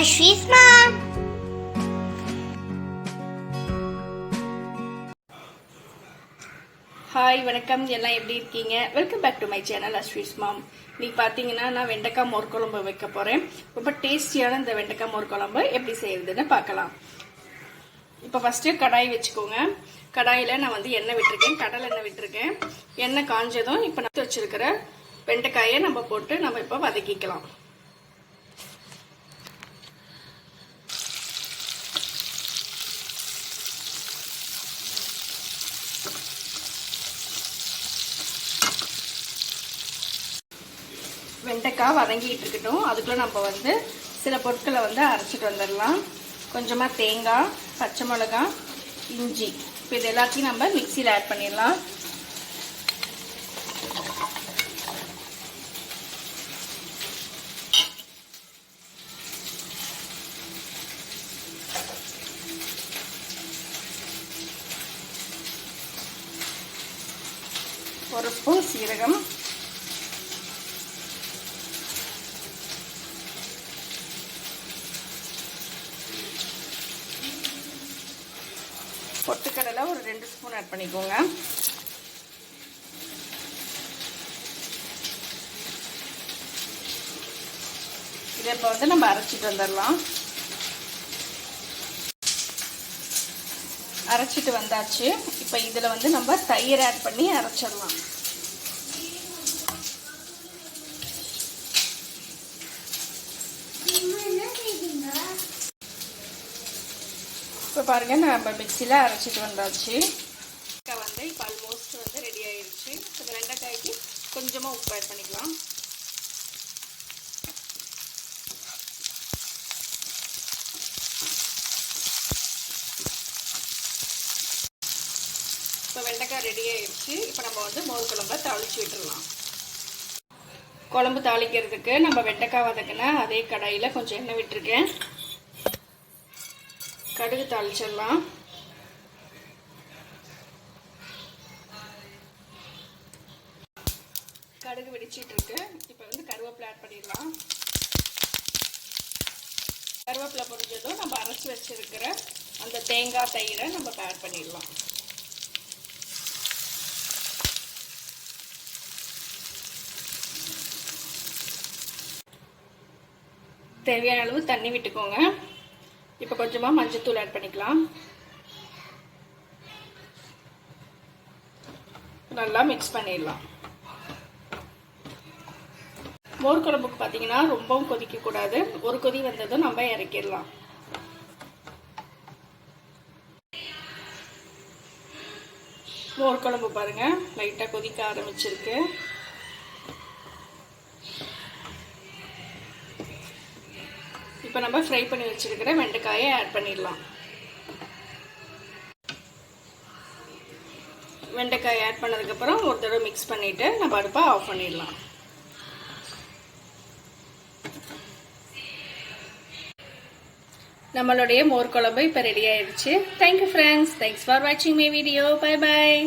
அஸ்விஸ் mom. Hi வணக்கம். எல்லாம் எப்படி இருக்கீங்க? Welcome back to my channel அஸ்வீஸ் mom இன்னைக்கு பார்த்தீங்கன்னா நான் வெண்டைக்காய் மோர் குழம்பு வைக்க போகிறேன் ரொம்ப டேஸ்டியான இந்த வெண்டைக்காய் மோர் குழம்பு எப்படி செய்யறதுன்னு பார்க்கலாம். இப்போ ஃபஸ்ட்டு கடாய் வச்சுக்கோங்க. கடாயில் நான் வந்து எண்ணெய் விட்டுருக்கேன். கடலை எண்ணெய் விட்டுருக்கேன். எண்ணெய் காஞ்சதும் இப்போ நான் வச்சிருக்கிற வெண்டைக்காயை நம்ம போட்டு நம்ம இப்போ வதக்கிக்கலாம். வெண்டைக்காய் வதங்கிட்டு இருக்கட்டும். அதுக்குள்ளே நம்ம வந்து சில பொருட்களை வந்து அரைச்சிட்டு வந்துடலாம். கொஞ்சமாக தேங்காய் பச்சை மிளகாய் இஞ்சி. இப்போ இது எல்லாத்தையும் நம்ம மிக்சியில் ஆட் பண்ணிடலாம். ஒரு ஸ்பூன் சீரகம் பொட்டுக்கடலை ஒரு ரெண்டு ஸ்பூன் ஆட் பண்ணிக்கோங்க. இதை இப்போ வந்து நம்ம அரைச்சிட்டு வந்துடலாம். அரைச்சிட்டு வந்தாச்சு. இப்போ இதில் வந்து நம்ம தயிர் ஆட் பண்ணி அரைச்சிடலாம். இப்போ பாருங்க நம்ம மிக்சியில் அரைச்சிட்டு வந்தாச்சு. வெண்டைக்காய் வந்து இப்போ ஆல்மோஸ்ட் வந்து ரெடி ஆயிருச்சு. இந்த வெண்டைக்காய்க்கு கொஞ்சமாக உப்பு ஆட் பண்ணிக்கலாம். இப்போ வெண்டைக்காய் ரெடி ஆயிடுச்சு இப்போ நம்ம வந்து மோர் குழம்ப தாளிச்சு விட்டுடலாம் குழம்பு தாளிக்கிறதுக்கு நம்ம வெண்டைக்காய் வதக்குன்னா அதே கடாயில் கொஞ்சம் எண்ணெய் விட்டுருக்கேன். கடுகு தாளிச்சிடலாம். கடுகு வெடிச்சிட்டு இருக்கு. இப்போ வந்து கருவேப்பிலை ஆட் பண்ணிடலாம். கருவேப்பிலை பொரிஞ்சதும் நம்ம அரைச்சி வச்சிருக்கிற அந்த தேங்காய் தயிரை நம்ம ஆட் பண்ணிடலாம். தேவையான அளவு தண்ணி விட்டுக்கோங்க. இப்போ கொஞ்சமாக மஞ்சத்தூள் ஆட் பண்ணிக்கலாம். நல்லா மிக்ஸ் பண்ணிடலாம். மோர் குழம்புக்கு பார்த்தீங்கன்னா ரொம்பவும் கொதிக்கக்கூடாது. ஒரு கொதி வந்ததும் நம்ம இறக்கிடலாம். மோர் குழம்பு பாருங்க லைட்டாக கொதிக்க ஆரம்பிச்சிருக்கு. இப்போ நம்ம ஃப்ரை பண்ணி வச்சிருக்கிற வெண்டைக்காயை ஆட் பண்ணிடலாம். வெண்டைக்காய் ஆட் பண்ணதுக்கப்புறம் ஒரு தடவை மிக்ஸ் பண்ணிவிட்டு நம்ம அடுப்பை ஆஃப் பண்ணிடலாம். நம்மளுடைய மோர் குழம்பு இப்போ ரெடி ஆயிடுச்சு. Thank you friends thanks for வாட்சிங் மை வீடியோ பை பாய்